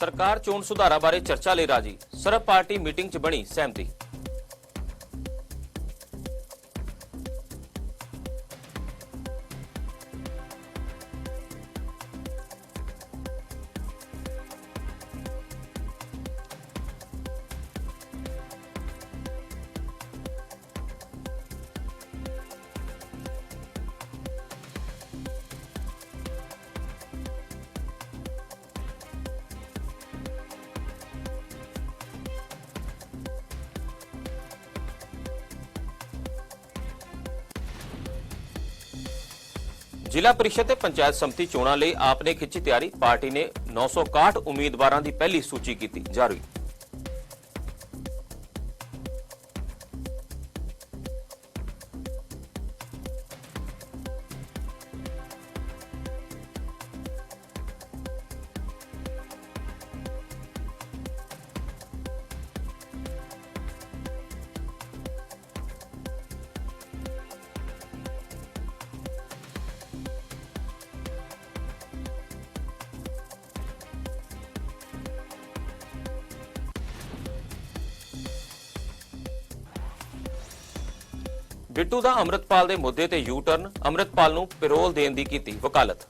ਸਰਕਾਰ ਚੋਣ ਸੁਧਾਰਾਂ ਬਾਰੇ ਚਰਚਾ ਲਈ ਰਾਜੀ। ਸਰਬ ਪਾਰਟੀ ਮੀਟਿੰਗ 'ਚ ਬਣੀ ਸਹਿਮਤੀ। ਜ਼ਿਲ੍ਹਾ ਪਰਿਸ਼ਦ ਤੇ ਪੰਚਾਇਤ ਸਮਿਤੀ ਚੋਣਾਂ ਲਈ ਆਪ ਨੇ ਖਿੱਚੀ ਤਿਆਰੀ, ਪਾਰਟੀ ਨੇ 961 ਉਮੀਦਵਾਰਾਂ ਦੀ ਪਹਿਲੀ ਸੂਚੀ ਕੀਤੀ, ਜਾਰੀ। ਬਿੱਟੂ ਦਾ ਅੰਮ੍ਰਿਤਪਾਲ ਦੇ ਮੁੱਦੇ ਤੇ ਯੂ ਟਰਨ ਅੰਮ੍ਰਿਤਪਾਲ ਨੂੰ ਪੈਰੋਲ ਦੇਣ ਦੀ ਕੀਤੀ ਵਕਾਲਤ।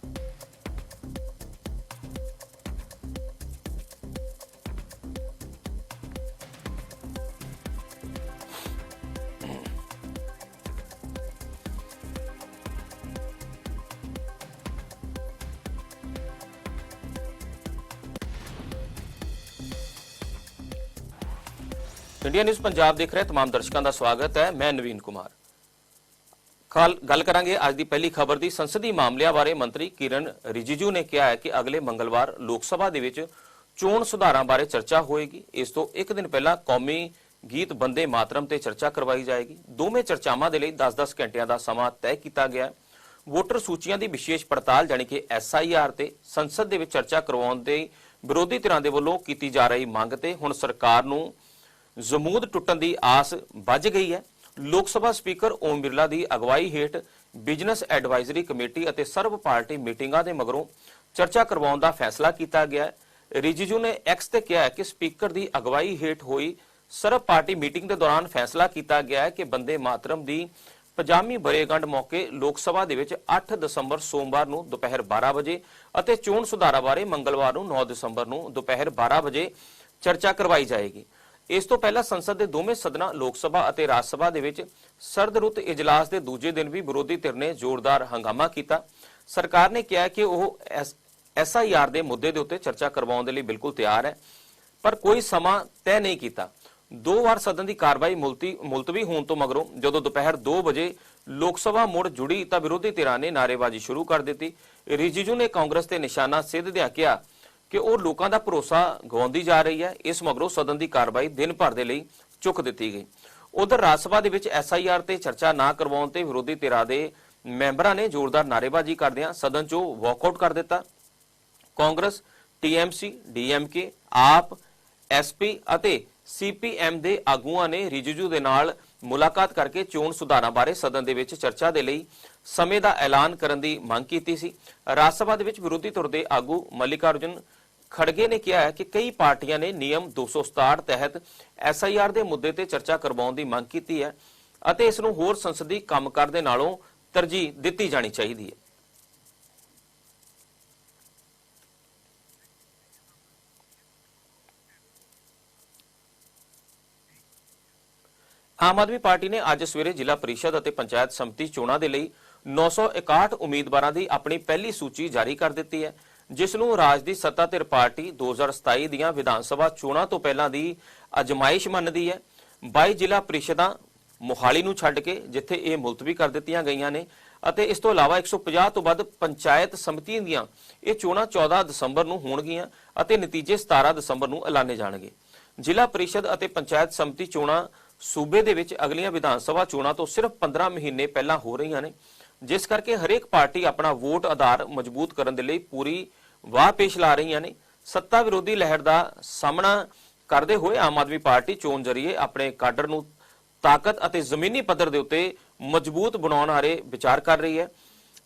ਇੰਡੀਆ ਨਿਊਜ਼ ਪੰਜਾਬ ਦੇਖ ਰਹੇ ਤਮਾਮ ਦਰਸ਼ਕਾਂ ਦਾ ਸਵਾਗਤ ਹੈ। ਮੈਂ ਨਵੀਨ ਕੁਮਾਰ। ਗੱਲ ਕਰਾਂਗੇ ਅੱਜ ਦੀ ਪਹਿਲੀ ਖਬਰ ਦੀ। ਸੰਸਦੀ ਮਾਮਲਿਆਂ ਬਾਰੇ ਮੰਤਰੀ ਕਿਰਨ ਰਿਜੀਜੂ ਨੇ ਕਿਹਾ ਹੈ ਕਿ ਅਗਲੇ ਮੰਗਲਵਾਰ ਲੋਕ ਸਭਾ ਦੇ ਵਿੱਚ ਚੋਣ ਸੁਧਾਰਾਂ ਬਾਰੇ ਚਰਚਾ ਹੋਏਗੀ। ਇਸ ਤੋਂ ਇੱਕ ਦਿਨ ਪਹਿਲਾਂ ਕੌਮੀ ਗੀਤ ਬੰਦੇ ਮਾਤਰਮ ਤੇ ਚਰਚਾ ਕਰਵਾਈ ਜਾਏਗੀ। ਦੋਵੇਂ ਚਰਚਾਵਾਂ ਦੇ ਲਈ 10-10 ਘੰਟਿਆਂ ਦਾ ਸਮਾਂ ਤੈਅ ਕੀਤਾ ਗਿਆ ਹੈ। ਵੋਟਰ ਸੂਚੀਆਂ ਦੀ ਵਿਸ਼ੇਸ਼ ਪੜਤਾਲ ਜਾਣੀ ਕਿ ਐਸਆਈਆਰ ਤੇ ਸੰਸਦ ਦੇ ਵਿੱਚ ਚਰਚਾ ਕਰਵਾਉਣ ਦੇ ਵਿਰੋਧੀ ਧਿਰਾਂ ਦੇ ਵੱਲੋਂ ਕੀਤੀ ਜਾ ਰਹੀ ਮੰਗ ਤੇ ਹੁਣ ਸਰਕਾਰ ਨੂੰ ਜ਼ਮੂਦ ਟੁੱਟਣ ਦੀ ਆਸ ਵੱਜ ਗਈ ਹੈ। ਲੋਕ ਸਭਾ ਸਪੀਕਰ ਓਮ ਬਿਰਲਾ ਦੀ ਅਗਵਾਈ ਹੇਠ ਬਿਜ਼ਨਸ ਐਡਵਾਈਜ਼ਰੀ ਕਮੇਟੀ ਅਤੇ ਸਰਬ ਪਾਰਟੀ ਮੀਟਿੰਗਾਂ ਦੇ ਮਗਰੋਂ ਚਰਚਾ ਕਰਵਾਉਣ ਦਾ ਫੈਸਲਾ ਕੀਤਾ ਗਿਆ ਹੈ। ਰਿਜੀਜੂ ਨੇ ਐਕਸ ਤੇ ਕਿਹਾ ਕਿ ਸਪੀਕਰ ਦੀ ਅਗਵਾਈ ਹੇਠ ਹੋਈ ਸਰਬ ਪਾਰਟੀ ਮੀਟਿੰਗ ਦੇ ਦੌਰਾਨ ਫੈਸਲਾ ਕੀਤਾ ਗਿਆ ਹੈ ਕਿ ਬੰਦੇ ਮਾਤਰਮ ਦੀ ਪਜਾਮੀ ਬਰੇਗੰਢ ਮੌਕੇ ਲੋਕ ਸਭਾ ਦੇ ਵਿੱਚ 8 ਦਸੰਬਰ ਸੋਮਵਾਰ ਨੂੰ ਦੁਪਹਿਰ 12 ਵਜੇ ਅਤੇ ਚੋਣ ਸੁਧਾਰਾਂ ਬਾਰੇ ਮੰਗਲਵਾਰ ਨੂੰ 9 ਦਸੰਬਰ ਨੂੰ ਦੁਪਹਿਰ 12 ਵਜੇ ਚਰਚਾ ਕਰਵਾਈ ਜਾਏਗੀ। ਇਸ ਤੋਂ ਪਹਿਲਾਂ ਸੰਸਦ ਦੇ ਦੋਵੇਂ ਸਦਨਾਂ ਲੋਕ ਸਭਾ ਅਤੇ ਰਾਜ ਸਭਾ ਦੇ ਵਿੱਚ ਸਰਦ ਰੁੱਤ ਇਜਲਾਸ ਦੇ ਦੂਜੇ ਦਿਨ ਵੀ ਵਿਰੋਧੀ ਧਿਰ ਨੇ ਜ਼ੋਰਦਾਰ ਹੰਗਾਮਾ ਕੀਤਾ। ਸਰਕਾਰ ਨੇ ਕਿਹਾ ਕਿ ਉਹ ਐਸਆਈਆਰ ਦੇ ਮੁੱਦੇ ਦੇ ਉੱਤੇ ਚਰਚਾ ਕਰਵਾਉਣ ਦੇ ਲਈ ਬਿਲਕੁਲ ਤਿਆਰ ਹੈ, ਪਰ ਕੋਈ ਸਮਾਂ ਤੈਅ ਨਹੀਂ ਕੀਤਾ। ਦੋ ਵਾਰ ਸਦਨ ਦੀ ਕਾਰਵਾਈ ਮੁਲਤੀ ਮੁਲਤਵੀ ਹੋਣ ਤੋਂ ਮਗਰੋਂ ਜਦੋਂ ਦੁਪਹਿਰ 2 ਵਜੇ ਲੋਕ ਸਭਾ ਮੁੜ ਜੁੜੀ ਤਾਂ ਵਿਰੋਧੀ ਧਿਰਾਂ ਨੇ ਨਾਅਰੇਬਾਜ਼ੀ ਸ਼ੁਰੂ ਕਰ ਦਿੱਤੀ। ਰਿਜੀਜੂ ਨੇ ਕਾਂਗਰਸ ਤੇ ਨਿਸ਼ਾਨਾ ਸਿੱਧਦਿਆਂ ਕਿਹਾ ਕਿ ਉਹ ਲੋਕਾਂ ਦਾ ਭਰੋਸਾ ਗਵਾਉਂਦੀ ਜਾ ਰਹੀ ਹੈ, ਇਸ ਮਗਰੋਂ ਸਦਨ ਦੀ ਕਾਰਵਾਈ ਦਿਨ ਭਰ ਦੇ ਲਈ ਚੁੱਕ ਦਿੱਤੀ ਗਈ। ਉਧਰ ਰਾਜ ਸਭਾ ਦੇ ਵਿੱਚ ਐਸਆਈਆਰ ਤੇ ਚਰਚਾ ਨਾ ਕਰਵਾਉਣ ਤੇ ਵਿਰੋਧੀ ਧਿਰਾਂ ਦੇ ਮੈਂਬਰਾਂ ਨੇ ਜ਼ੋਰਦਾਰ ਨਾਅਰੇਬਾਜ਼ੀ ਕਰਦਿਆਂ ਸਦਨ 'ਚੋਂ ਵਾਕਆਊਟ ਕਰ ਦਿੱਤਾ। Congress TMC DMK AAP SP ਅਤੇ ਸੀਪੀਐਮ ਦੇ ਆਗੂਆਂ ਨੇ ਰਿਜੀਜੂ ਦੇ ਨਾਲ ਮੁਲਾਕਾਤ ਕਰਕੇ ਚੋਣ ਸੁਧਾਰਾਂ ਬਾਰੇ ਸਦਨ ਦੇ ਵਿੱਚ ਚਰਚਾ ਦੇ ਲਈ ਸਮੇਂ ਦਾ ਐਲਾਨ ਕਰਨ ਦੀ ਮੰਗ ਕੀਤੀ ਸੀ। ਰਾਜ ਸਭਾ ਦੇ ਵਿੱਚ ਵਿਰੋਧੀ ਧਿਰ ਦੇ ਆਗੂ ਮੱਲਿਕਾਰਜੁਨ ਖੜਗੇ ਨੇ ਕਿਹਾ ਹੈ ਕਿ ਕਈ ਪਾਰਟੀਆਂ ਨੇ ਨਿਯਮ 267 ਤਹਿਤ ਐਸਆਈਆਰ ਦੇ ਮੁੱਦੇ ਤੇ ਚਰਚਾ ਕਰਵਾਉਣ ਦੀ ਮੰਗ ਕੀਤੀ ਹੈ ਅਤੇ ਇਸ ਨੂੰ ਹੋਰ ਸੰਸਦੀ ਕੰਮਕਾਰ ਦੇ ਨਾਲੋਂ ਤਰਜੀਹ ਦਿੱਤੀ ਜਾਣੀ ਚਾਹੀਦੀ ਹੈ। ਆਮ ਆਦਮੀ ਪਾਰਟੀ ਨੇ ਅੱਜ ਸਵੇਰੇ ਜ਼ਿਲ੍ਹਾ ਪਰਿਸ਼ਦ ਅਤੇ ਪੰਚਾਇਤ ਸਮਿਤੀ ਚੋਣਾਂ ਦੇ ਲਈ 961 ਉਮੀਦਵਾਰਾਂ ਦੀ ਆਪਣੀ ਪਹਿਲੀ ਸੂਚੀ ਜਾਰੀ ਕਰ ਦਿੱਤੀ ਹੈ। ਜਿਸ ਨੂੰ ਰਾਜ ਦੀ ਸੱਤਾ ਧਿਰ ਪਾਰਟੀ 2027 ਦੀਆਂ ਵਿਧਾਨ ਸਭਾ ਚੋਣਾਂ ਤੋਂ ਪਹਿਲਾਂ ਦੀ ਅਜਮਾਇਸ਼ ਮੰਨਦੀ ਹੈ। 22 ਜ਼ਿਲ੍ਹਾ ਪ੍ਰੀਸ਼ਦਾਂ ਮੋਹਾਲੀ ਨੂੰ ਛੱਡ ਕੇ, ਜਿੱਥੇ ਇਹ ਮੁਲਤਵੀ ਕਰ ਦਿੱਤੀਆਂ ਗਈਆਂ ਨੇ ਅਤੇ ਇਸ ਤੋਂ ਇਲਾਵਾ 150 ਤੋਂ ਵੱਧ ਪੰਚਾਇਤ ਸਮਿਤੀਆਂ ਦੀਆਂ ਇਹ ਚੋਣਾਂ 14 ਦਸੰਬਰ ਨੂੰ ਹੋਣਗੀਆਂ ਅਤੇ ਨਤੀਜੇ 17 ਦਸੰਬਰ ਨੂੰ ਐਲਾਨੇ ਜਾਣਗੇ। ਜ਼ਿਲ੍ਹਾ ਪ੍ਰੀਸ਼ਦ ਅਤੇ ਪੰਚਾਇਤ ਸਮਿਤੀ ਚੋਣਾਂ ਸੂਬੇ ਦੇ ਵਿੱਚ ਅਗਲੀਆਂ ਵਿਧਾਨ ਸਭਾ ਚੋਣਾਂ ਤੋਂ ਸਿਰਫ 15 ਮਹੀਨੇ ਪਹਿਲਾਂ ਹੋ ਰਹੀਆਂ ਨੇ, ਜਿਸ ਕਰਕੇ ਹਰੇਕ ਪਾਰਟੀ ਆਪਣਾ ਵੋਟ ਆਧਾਰ ਮਜ਼ਬੂਤ ਕਰਨ ਦੇ ਲਈ ਪੂਰੀ ਵਾਹ ਪੇਸ਼ ਲਾ ਰਹੀਆਂ ਨੇ। ਸੱਤਾ ਵਿਰੋਧੀ ਲਹਿਰ ਦਾ ਸਾਹਮਣਾ ਕਰਦੇ ਹੋਏ ਆਮ ਆਦਮੀ ਪਾਰਟੀ ਚੋਣ ਜਰੀਏ ਆਪਣੇ ਕਾਡਰ ਨੂੰ ਤਾਕਤ ਅਤੇ ਜ਼ਮੀਨੀ ਪੱਧਰ ਦੇ ਉੱਤੇ ਮਜ਼ਬੂਤ ਬਣਾਉਣ ਬਾਰੇ ਵਿਚਾਰ ਕਰ ਰਹੀ ਹੈ।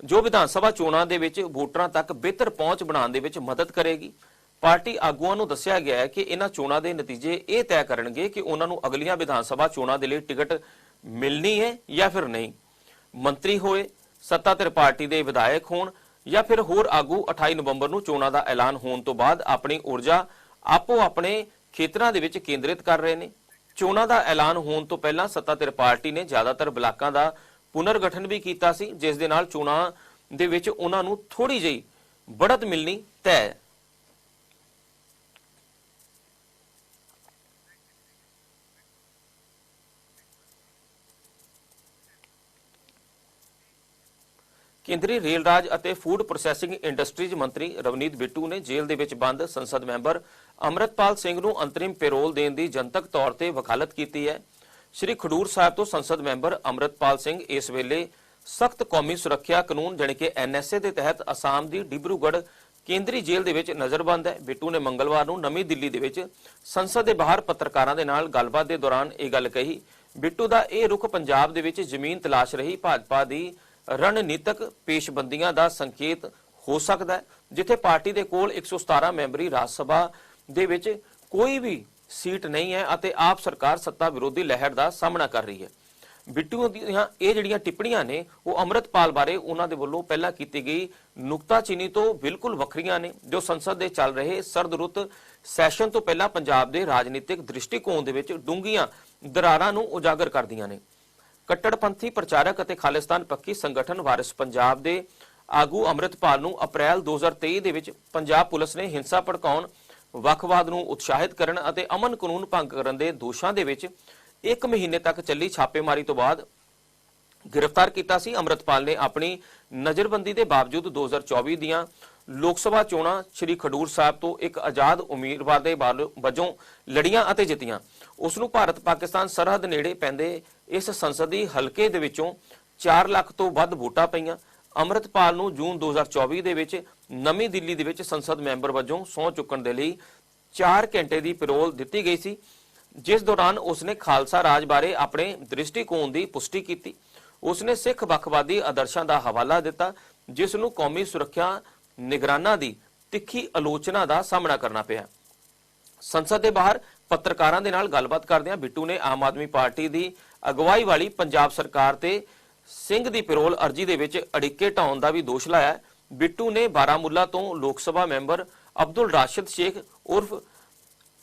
ਜੋ ਵਿਧਾਨ ਸਭਾ ਚੋਣਾਂ ਦੇ ਵਿੱਚ ਵੋਟਰਾਂ ਤੱਕ ਬਿਹਤਰ ਪਹੁੰਚ ਬਣਾਉਣ ਦੇ ਵਿੱਚ ਮਦਦ ਕਰੇਗੀ। ਪਾਰਟੀ ਆਗੂਆਂ ਨੂੰ ਦੱਸਿਆ ਗਿਆ ਹੈ ਕਿ ਇਹਨਾਂ ਚੋਣਾਂ ਦੇ ਨਤੀਜੇ ਇਹ ਤੈਅ ਕਰਨਗੇ ਕਿ ਉਹਨਾਂ ਨੂੰ ਅਗਲੀਆਂ ਵਿਧਾਨ ਸਭਾ ਚੋਣਾਂ ਦੇ ਲਈ ਟਿਕਟ ਮਿਲਣੀ ਹੈ ਜਾਂ ਫਿਰ ਨਹੀਂ। ਮੰਤਰੀ ਹੋਏ, ਸੱਤਾਧਿਰ ਪਾਰਟੀ ਦੇ ਵਿਧਾਇਕ ਹੋਣ ਜਾਂ ਫਿਰ ਹੋਰ ਆਗੂ 28 ਨਵੰਬਰ ਨੂੰ ਚੋਣਾਂ ਦਾ ਐਲਾਨ ਹੋਣ ਤੋਂ ਬਾਅਦ ਆਪਣੀ ਊਰਜਾ ਆਪੋ ਆਪਣੇ ਖੇਤਰਾਂ ਦੇ ਵਿੱਚ ਕੇਂਦਰਿਤ ਕਰ ਰਹੇ ਨੇ। ਚੋਣਾਂ ਦਾ ਐਲਾਨ ਹੋਣ ਤੋਂ ਪਹਿਲਾਂ ਸੱਤਾਧਿਰ ਪਾਰਟੀ ਨੇ ਜ਼ਿਆਦਾਤਰ ਬਲਾਕਾਂ ਦਾ ਪੁਨਰਗਠਨ ਵੀ ਕੀਤਾ ਸੀ, ਜਿਸ ਦੇ ਨਾਲ ਚੋਣਾਂ ਦੇ ਵਿੱਚ ਉਹਨਾਂ ਨੂੰ ਥੋੜੀ ਜਿਹੀ ਬੜਤ ਮਿਲਣੀ ਤੈਅ ਕੇਂਦਰੀ ਰੇਲ ਰਾਜ ਅਤੇ ਫੂਡ ਪ੍ਰੋਸੈਸਿੰਗ ਇੰਡਸਟਰੀਜ਼ ਮੰਤਰੀ ਰਵਨੀਤ ਬਿੱਟੂ ਨੇ ਜੇਲ੍ਹ ਦੇ ਵਿੱਚ ਬੰਦ ਸੰਸਦ ਮੈਂਬਰ ਅਮਰਤਪਾਲ ਸਿੰਘ ਨੂੰ ਅੰਤਰਿਮ ਪੈਰੋਲ ਦੇਣ ਦੀ ਜਨਤਕ ਤੌਰ ਤੇ ਵਕਾਲਤ ਕੀਤੀ ਹੈ। ਸ਼੍ਰੀ ਖਡੂਰ ਸਾਹਿਬ ਤੋਂ ਸੰਸਦ ਮੈਂਬਰ ਅਮਰਤਪਾਲ ਸਿੰਘ ਇਸ ਵੇਲੇ ਸਖਤ ਕੌਮੀ ਸੁਰੱਖਿਆ ਕਾਨੂੰਨ ਜਾਣੀ ਕਿ ਐਨਐਸਏ ਦੇ ਤਹਿਤ ਅਸਾਮ ਦੀ ਡਿਬਰੂਗੜ੍ਹ ਕੇਂਦਰੀ ਜੇਲ੍ਹ ਦੇ ਵਿੱਚ ਨਜ਼ਰਬੰਦ ਹੈ। ਬਿੱਟੂ ਨੇ ਮੰਗਲਵਾਰ ਨੂੰ ਨਵੀਂ ਦਿੱਲੀ ਦੇ ਵਿੱਚ ਸੰਸਦ ਦੇ ਬਾਹਰ ਪੱਤਰਕਾਰਾਂ ਦੇ ਨਾਲ ਗੱਲਬਾਤ ਦੇ ਦੌਰਾਨ ਇਹ ਗੱਲ ਕਹੀ, ਬਿੱਟੂ ਦਾ ਇਹ ਰੁਖ ਪੰਜਾਬ ਦੇ ਵਿੱਚ ਜ਼ਮੀਨ ਤਲਾਸ਼ ਰਹੀ, ਭਾਜਪਾ ਦੀ ਰਣਨੀਤਕ ਪੇਸ਼ਬੰਦੀਆਂ ਦਾ ਸੰਕੇਤ ਹੋ ਸਕਦਾ ਹੈ, ਜਿੱਥੇ ਪਾਰਟੀ ਦੇ ਕੋਲ 117 ਮੈਂਬਰੀ ਰਾਜ ਸਭਾ ਦੇ ਵਿੱਚ ਕੋਈ ਵੀ ਸੀਟ ਨਹੀਂ ਹੈ ਅਤੇ ਆਪ ਸਰਕਾਰ ਸੱਤਾ ਵਿਰੋਧੀ ਲਹਿਰ ਦਾ ਸਾਹਮਣਾ ਕਰ ਰਹੀ ਹੈ। ਬਿੱਟੂ ਦੀਆਂ ਇਹ ਜਿਹੜੀਆਂ ਟਿੱਪਣੀਆਂ ਨੇ, ਉਹ ਅੰਮ੍ਰਿਤਪਾਲ ਬਾਰੇ ਉਹਨਾਂ ਦੇ ਵੱਲੋਂ ਪਹਿਲਾਂ ਕੀਤੀ ਗਈ ਨੁਕਤਾਚੀਨੀ ਤੋਂ ਬਿਲਕੁਲ ਵੱਖਰੀਆਂ ਨੇ, ਜੋ ਸੰਸਦ ਦੇ ਚੱਲ ਰਹੇ ਸਰਦ ਰੁੱਤ ਸੈਸ਼ਨ ਤੋਂ ਪਹਿਲਾਂ ਪੰਜਾਬ ਦੇ ਰਾਜਨੀਤਿਕ ਦ੍ਰਿਸ਼ਟੀਕੋਣ ਦੇ ਵਿੱਚ ਡੂੰਘੀਆਂ ਦਰਾਰਾਂ ਨੂੰ ਉਜਾਗਰ ਕਰਦੀਆਂ ਨੇ। ਕੱਟੜਪੰਥੀ ਪ੍ਰਚਾਰਕ ਅਤੇ ਖਾਲਿਸਤਾਨ ਪੱਖੀ ਸੰਗਠਨ ਵਾਰਿਸ ਪੰਜਾਬ ਦੇ ਆਗੂ ਅੰਮ੍ਰਿਤਪਾਲ ਨੂੰ ਅਪ੍ਰੈਲ 2023 ਦੇ ਵਿੱਚ ਪੰਜਾਬ ਪੁਲਿਸ ਨੇ ਹਿੰਸਾ ਭੜਕਾਉਣ, ਵੱਖਵਾਦ ਨੂੰ ਉਤਸ਼ਾਹਿਤ ਕਰਨ ਅਤੇ ਅਮਨ ਕਾਨੂੰਨ ਭੰਗ ਕਰਨ ਦੇ ਦੋਸ਼ਾਂ ਦੇ ਵਿੱਚ ਇੱਕ ਮਹੀਨੇ ਤੱਕ ਚੱਲੀ ਛਾਪੇਮਾਰੀ ਤੋਂ ਬਾਅਦ ਗ੍ਰਿਫਤਾਰ ਕੀਤਾ ਸੀ। ਅੰਮ੍ਰਿਤਪਾਲ ਨੇ ਆਪਣੀ ਨਜ਼ਰਬੰਦੀ ਦੇ ਬਾਵਜੂਦ 2024 ਦੀਆਂ ਲੋਕ ਸਭਾ ਚੋਣਾਂ ਸ੍ਰੀ ਖਡੂਰ ਸਾਹਿਬ ਤੋਂ ਇੱਕ ਆਜ਼ਾਦ ਉਮੀਦਵਾਰ ਦੇ ਵਜੋਂ ਲੜੀਆਂ ਅਤੇ ਜਿੱਤੀਆਂ। ਉਸ ਨੂੰ ਭਾਰਤ ਪਾਕਿਸਤਾਨ ਸਰਹੱਦ ਨੇੜੇ ਪੈਂਦੇ ਇਸ ਸੰਸਦੀ ਹਲਕੇ ਦੇ ਵਿੱਚੋਂ 4 ਲੱਖ ਤੋਂ ਵੱਧ ਵੋਟਾਂ ਪਈਆਂ। ਅੰਮ੍ਰਿਤਪਾਲ ਨੂੰ ਜੂਨ 2024 ਦੇ ਵਿੱਚ ਨਵੀਂ ਦਿੱਲੀ ਦੇ ਵਿੱਚ ਸੰਸਦ ਮੈਂਬਰ ਵਜੋਂ ਸਹੁੰ ਚੁੱਕਣ ਦੇ ਲਈ 4 ਘੰਟੇ ਦੀ ਪੈਰੋਲ ਦਿੱਤੀ ਗਈ ਸੀ, ਜਿਸ ਦੌਰਾਨ ਉਸਨੇ ਖਾਲਸਾ ਰਾਜ ਬਾਰੇ ਆਪਣੇ ਦ੍ਰਿਸ਼ਟੀਕੋਣ ਦੀ ਪੁਸ਼ਟੀ ਕੀਤੀ। ਉਸਨੇ ਸਿੱਖ ਵੱਖਵਾਦੀ ਆਦਰਸ਼ਾਂ ਦਾ ਹਵਾਲਾ ਦਿੱਤਾ, ਜਿਸ ਨੂੰ ਕੌਮੀ ਸੁਰੱਖਿਆ ਨਿਗਰਾਨਾਂ ਦੀ ਤਿੱਖੀ ਆਲੋਚਨਾ ਦਾ ਸਾਹਮਣਾ ਕਰਨਾ ਪਿਆ। ਸੰਸਦ ਦੇ ਬਾਹਰ ਪੱਤਰਕਾਰਾਂ ਦੇ ਨਾਲ ਗੱਲਬਾਤ ਕਰਦਿਆਂ ਬਿੱਟੂ ਨੇ ਆਮ ਆਦਮੀ ਪਾਰਟੀ ਦੀ ਅਗਵਾਈ ਵਾਲੀ ਪੰਜਾਬ ਸਰਕਾਰ ਤੇ ਸਿੰਘ ਦੀ ਪੈਰੋਲ ਅਰਜੀ ਦੇ ਵਿੱਚ ਅੜਿੱਕੇ ਢਾਉਣ ਦਾ ਵੀ ਦੋਸ਼ ਲਾਇਆ ਬਿੱਟੂ ਨੇ ਬਾਰਾਮੁੱਲਾ ਤੋਂ ਲੋਕ ਸਭਾ ਮੈਂਬਰ ਅਬਦੁਲ ਰਾਸ਼ਿਦ ਸ਼ੇਖ ਉਰਫ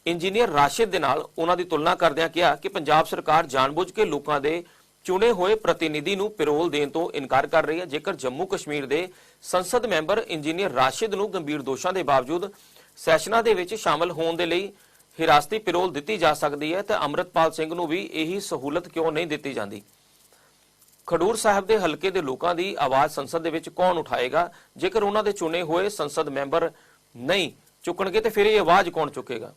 ਇੰਜੀਨੀਅਰ ਰਾਸ਼ਿਦ ਦੇ ਨਾਲ ਉਹਨਾਂ ਦੀ ਤੁਲਨਾ ਕਰਦਿਆਂ ਕਿਹਾ ਕਿ ਪੰਜਾਬ ਸਰਕਾਰ ਜਾਣਬੁੱਝ ਕੇ ਲੋਕਾਂ ਦੇ ਚੁਣੇ ਹੋਏ ਪ੍ਰਤੀਨਿਧੀ ਨੂੰ ਪੈਰੋਲ ਦੇਣ ਤੋਂ ਇਨਕਾਰ ਕਰ ਰਹੀ ਹੈ। ਜੇਕਰ ਜੰਮੂ ਕਸ਼ਮੀਰ ਦੇ ਸੰਸਦ ਮੈਂਬਰ ਇੰਜੀਨੀਅਰ ਰਾਸ਼ਿਦ ਨੂੰ ਗੰਭੀਰ ਦੋਸ਼ਾਂ ਦੇ ਬਾਵਜੂਦ ਸੈਸ਼ਨਾਂ ਦੇ ਵਿੱਚ ਸ਼ਾਮਲ ਹੋਣ ਦੇ ਲਈ ਹਿਰਾਸਤੀ ਪੈਰੋਲ ਦਿੱਤੀ ਜਾ ਸਕਦੀ ਹੈ ਤਾਂ ਅੰਮ੍ਰਿਤਪਾਲ ਸਿੰਘ ਨੂੰ ਵੀ ਇਹੀ ਸਹੂਲਤ ਕਿਉਂ ਨਹੀਂ ਦਿੱਤੀ ਜਾਂਦੀ? ਖਡੂਰ ਸਾਹਿਬ ਦੇ ਹਲਕੇ ਦੇ ਲੋਕਾਂ ਦੀ ਆਵਾਜ਼ ਸੰਸਦ ਦੇ ਵਿੱਚ ਕੌਣ ਉਠਾਏਗਾ? ਜੇਕਰ ਉਹਨਾਂ ਦੇ ਚੁਣੇ ਹੋਏ ਸੰਸਦ ਮੈਂਬਰ ਨਹੀਂ ਚੁੱਕਣਗੇ ਤੇ ਫਿਰ ਇਹ ਆਵਾਜ਼ ਕੌਣ ਚੁੱਕੇਗਾ?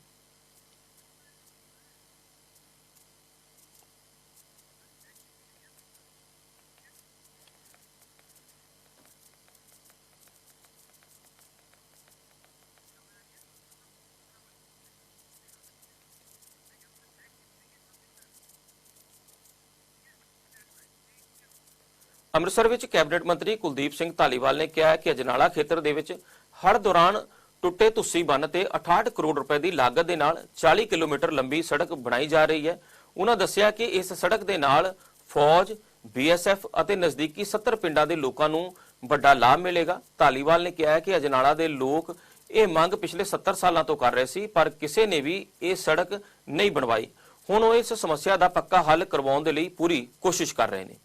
ਅੰਮ੍ਰਿਤਸਰ ਵਿੱਚ ਕੈਬਨਿਟ ਮੰਤਰੀ ਕੁਲਦੀਪ ਸਿੰਘ ਧਾਲੀਵਾਲ ਨੇ ਕਿਹਾ ਕਿ ਅਜਨਾਲਾ ਖੇਤਰ ਦੇ ਵਿੱਚ ਹੜ੍ਹ ਦੌਰਾਨ ਟੁੱਟੇ ਤੁੱਸੀ ਬੰਨ ਤੇ 68 ਕਰੋੜ ਰੁਪਏ ਦੀ ਲਾਗਤ ਦੇ ਨਾਲ 40 ਕਿਲੋਮੀਟਰ ਲੰਬੀ ਸੜਕ ਬਣਾਈ ਜਾ ਰਹੀ ਹੈ। ਉਹਨਾਂ ਦੱਸਿਆ ਕਿ ਇਸ ਸੜਕ ਦੇ ਨਾਲ ਫੌਜ ਬੀਐਸਐਫ ਅਤੇ ਨਜ਼ਦੀਕੀ 70 ਪਿੰਡਾਂ ਦੇ ਲੋਕਾਂ ਨੂੰ ਵੱਡਾ ਲਾਭ ਮਿਲੇਗਾ। ਧਾਲੀਵਾਲ ਨੇ ਕਿਹਾ ਕਿ ਅਜਨਾਲਾ ਦੇ ਲੋਕ ਇਹ ਮੰਗ ਪਿਛਲੇ 70 ਸਾਲਾਂ ਤੋਂ ਕਰ ਰਹੇ ਸੀ, ਪਰ ਕਿਸੇ ਨੇ ਵੀ ਇਹ ਸੜਕ ਨਹੀਂ ਬਣਵਾਈ। ਹੁਣ ਉਹ ਇਸ ਸਮੱਸਿਆ ਦਾ ਪੱਕਾ ਹੱਲ ਕਰਵਾਉਣ ਦੇ ਲਈ ਪੂਰੀ ਕੋਸ਼ਿਸ਼ ਕਰ ਰਹੇ ਨੇ।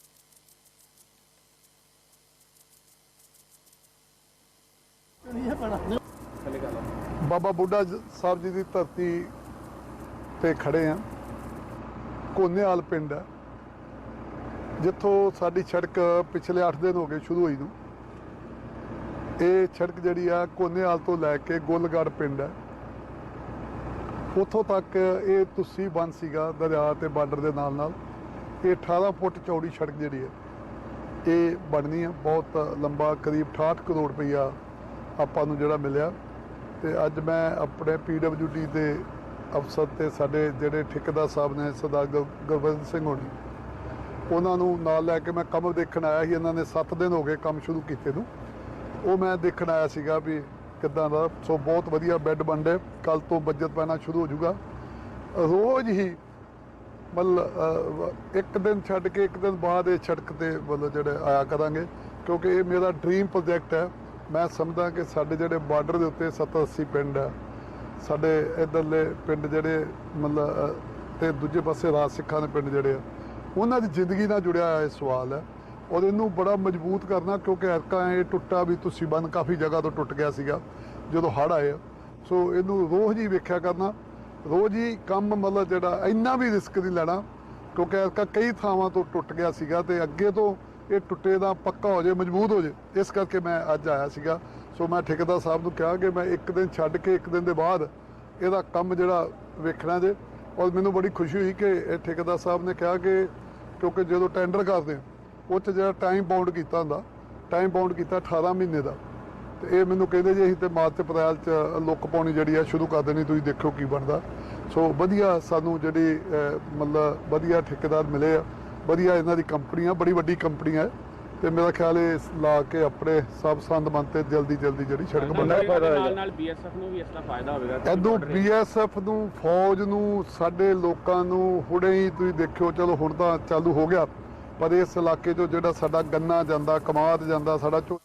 ਬਾਬਾ ਬੁੱਢਾ ਸਾਹਿਬ ਜੀ ਦੀ ਧਰਤੀ ਤੇ ਖੜੇ ਆ। ਕੋਨੇਵਾਲ ਪਿੰਡ ਹੈ ਜਿੱਥੋਂ ਸਾਡੀ ਸੜਕ ਪਿਛਲੇ 8 ਦਿਨ ਹੋ ਗਏ ਸ਼ੁਰੂ ਹੋਈ ਨੂੰ। ਇਹ ਸੜਕ ਜਿਹੜੀ ਆ ਕੋਨੇਵਾਲ ਤੋਂ ਲੈ ਕੇ ਗੁੱਲਗੜ੍ਹ ਪਿੰਡ ਹੈ ਉੱਥੋਂ ਤੱਕ ਇਹ ਤੁਸੀ ਬੰਦ ਸੀਗਾ ਦਰਿਆ ਤੇ ਬਾਰਡਰ ਦੇ ਨਾਲ ਨਾਲ। ਇਹ 18 ਫੁੱਟ ਚੌੜੀ ਸੜਕ ਜਿਹੜੀ ਹੈ ਇਹ ਬਣਨੀ ਆ। ਬਹੁਤ ਲੰਬਾ, ਕਰੀਬ 68 ਕਰੋੜ ਰੁਪਈਆ ਆਪਾਂ ਨੂੰ ਜਿਹੜਾ ਮਿਲਿਆ ਤੇ ਅੱਜ ਮੈਂ ਆਪਣੇ ਪੀਡਬਲਯੂਡੀ ਦੇ ਅਫਸਰ ਤੇ ਸਾਡੇ ਜਿਹੜੇ ਠੇਕੇਦਾਰ ਸਾਹਿਬ ਨੇ ਸਰਦਾਰ ਗੁਰ- ਗੁਰਬੰਦ ਸਿੰਘ ਹੋਣੀ, ਉਹਨਾਂ ਨੂੰ ਨਾਲ ਲੈ ਕੇ ਮੈਂ ਕੰਮ ਦੇਖਣ ਆਇਆ ਸੀ, ਇਹਨਾਂ ਨੇ 7 ਦਿਨ ਹੋ ਗਏ ਕੰਮ ਸ਼ੁਰੂ ਕੀਤੇ ਨੂੰ। ਉਹ ਮੈਂ ਦੇਖਣ ਆਇਆ ਸੀਗਾ ਵੀ ਕਿੱਦਾਂ ਦਾ, ਸੋ ਬਹੁਤ ਵਧੀਆ ਬੈੱਡ ਬਣਦੇ ਕੱਲ ਤੋਂ ਬਜਟ ਪੈਣਾ ਸ਼ੁਰੂ ਹੋ ਜਾਊਗਾ। ਰੋਜ਼ ਹੀ ਮਤਲਬ ਇੱਕ ਦਿਨ ਛੱਡ ਕੇ ਇੱਕ ਦਿਨ ਬਾਅਦ ਇਹ ਸੜਕ ਤੇ ਮਤਲਬ ਜਿਹੜੇ ਆਇਆ ਕਰਾਂਗੇ, ਕਿਉਂਕਿ ਇਹ ਮੇਰਾ ਡ੍ਰੀਮ ਪ੍ਰੋਜੈਕਟ ਹੈ। ਮੈਂ ਸਮਝਦਾ ਕਿ ਸਾਡੇ ਜਿਹੜੇ ਬਾਰਡਰ ਦੇ ਉੱਤੇ 70 80 ਪਿੰਡ ਆ ਸਾਡੇ ਇਧਰਲੇ ਪਿੰਡ ਜਿਹੜੇ ਮਤਲਬ ਅਹ, ਤੇ ਦੂਜੇ ਪਾਸੇ ਰਾਜ ਸਿੱਖਾਂ ਦੇ ਪਿੰਡ ਜਿਹੜੇ ਆ ਉਹਨਾਂ ਦੀ ਜ਼ਿੰਦਗੀ ਨਾਲ ਜੁੜਿਆ ਹੋਇਆ ਇਹ ਸਵਾਲ ਹੈ ਔਰ ਇਹਨੂੰ ਬੜਾ ਮਜ਼ਬੂਤ ਕਰਨਾ ਕਿਉਂਕਿ ਐਰਕਾ ਇਹ ਟੁੱਟਾ ਵੀ ਤੁਸੀਂ ਬੰਨ ਕਾਫੀ ਜਗ੍ਹਾ ਤੋਂ ਟੁੱਟ ਗਿਆ ਸੀਗਾ ਜਦੋਂ ਹੜ੍ਹ ਆਏ ਆ। ਸੋ ਇਹਨੂੰ ਰੋਜ਼ ਹੀ ਵੇਖਿਆ ਕਰਨਾ ਰੋਜ਼ ਹੀ ਕੰਮ ਮਤਲਬ ਜਿਹੜਾ ਇੰਨਾ ਵੀ ਰਿਸਕ ਨਹੀਂ ਲੈਣਾ ਕਿਉਂਕਿ ਐਰਕਾ ਕਈ ਥਾਵਾਂ ਤੋਂ ਟੁੱਟ ਗਿਆ ਸੀਗਾ ਤੇ ਅੱਗੇ ਤੋਂ ਇਹ ਟੁੱਟੇ ਦਾ ਪੱਕਾ ਹੋ ਜੇ ਮਜ਼ਬੂਤ ਹੋ ਜੇ ਇਸ ਕਰਕੇ ਮੈਂ ਅੱਜ ਆਇਆ ਸੀਗਾ। ਸੋ ਮੈਂ ਠੇਕੇਦਾਰ ਸਾਹਿਬ ਨੂੰ ਕਿਹਾ ਕਿ ਮੈਂ ਇੱਕ ਦਿਨ ਛੱਡ ਕੇ ਇੱਕ ਦਿਨ ਦੇ ਬਾਅਦ ਇਹਦਾ ਕੰਮ ਜਿਹੜਾ ਵੇਖਣਾ ਜੇ। ਔਰ ਮੈਨੂੰ ਬੜੀ ਖੁਸ਼ੀ ਹੋਈ ਕਿ ਇਹ ਠੇਕੇਦਾਰ ਸਾਹਿਬ ਨੇ ਕਿਹਾ ਕਿ ਕਿਉਂਕਿ ਜਦੋਂ ਟੈਂਡਰ ਕਰਦੇ ਆ, ਉਹ 'ਚ ਜਿਹੜਾ ਟਾਈਮ ਬਾਉਂਡ ਕੀਤਾ ਹੁੰਦਾ ਟਾਈਮ ਬਾਉਂਡ ਕੀਤਾ 18 ਮਹੀਨੇ ਦਾ। ਤੇ ਇਹ ਮੈਨੂੰ ਕਹਿੰਦੇ ਜੀ ਅਸੀਂ ਤੇ ਮਾਰਚ ਤੇ ਅਪ੍ਰੈਲ 'ਚ ਲੁੱਕ ਪਾਉਣੀ ਜਿਹੜੀ ਆ ਸ਼ੁਰੂ ਕਰ ਦੇਣੀ ਤੁਸੀਂ ਦੇਖੋ ਕੀ ਬਣਦਾ। ਸੋ ਵਧੀਆ ਸਾਨੂੰ ਜਿਹੜੀ ਮਤਲਬ ਵਧੀਆ ਠੇਕੇਦਾਰ ਮਿਲੇ ਆ। ਵਧੀਆ ਇਹਨਾਂ ਦੀ ਕੰਪਨੀ ਆ ਬੜੀ ਵੱਡੀ ਕੰਪਨੀ ਹੈ। ਤੇ ਮੇਰਾ ਖਿਆਲ ਇਹ ਲਾ ਕੇ ਆਪਣੇ ਸਭ ਸੰਦ ਮਨ ਤੇ ਜਲਦੀ ਜਲਦੀ ਜਿਹੜੀ ਸੜਕ ਬਣਾ ਨਾਲ ਨਾਲ ਬੀਐਸਐਫ ਨੂੰ ਵੀ ਇਸ ਦਾ ਫਾਇਦਾ ਹੋਵੇਗਾ ਇਦੋਂ ਬੀਐਸਐਫ ਨੂੰ ਫੌਜ ਨੂੰ ਸਾਡੇ ਲੋਕਾਂ ਨੂੰ ਹੁਣੇ ਹੀ ਤੁਸੀਂ ਦੇਖਿਓ ਚਲੋ ਹੁਣ ਤਾਂ ਚਾਲੂ ਹੋ ਗਿਆ। ਪਰ ਇਸ ਇਲਾਕੇ 'ਚੋਂ ਜਿਹੜਾ ਸਾਡਾ ਗੰਨਾ ਜਾਂਦਾ ਕਮਾਦ ਜਾਂਦਾ ਸਾਡਾ ਝੋ-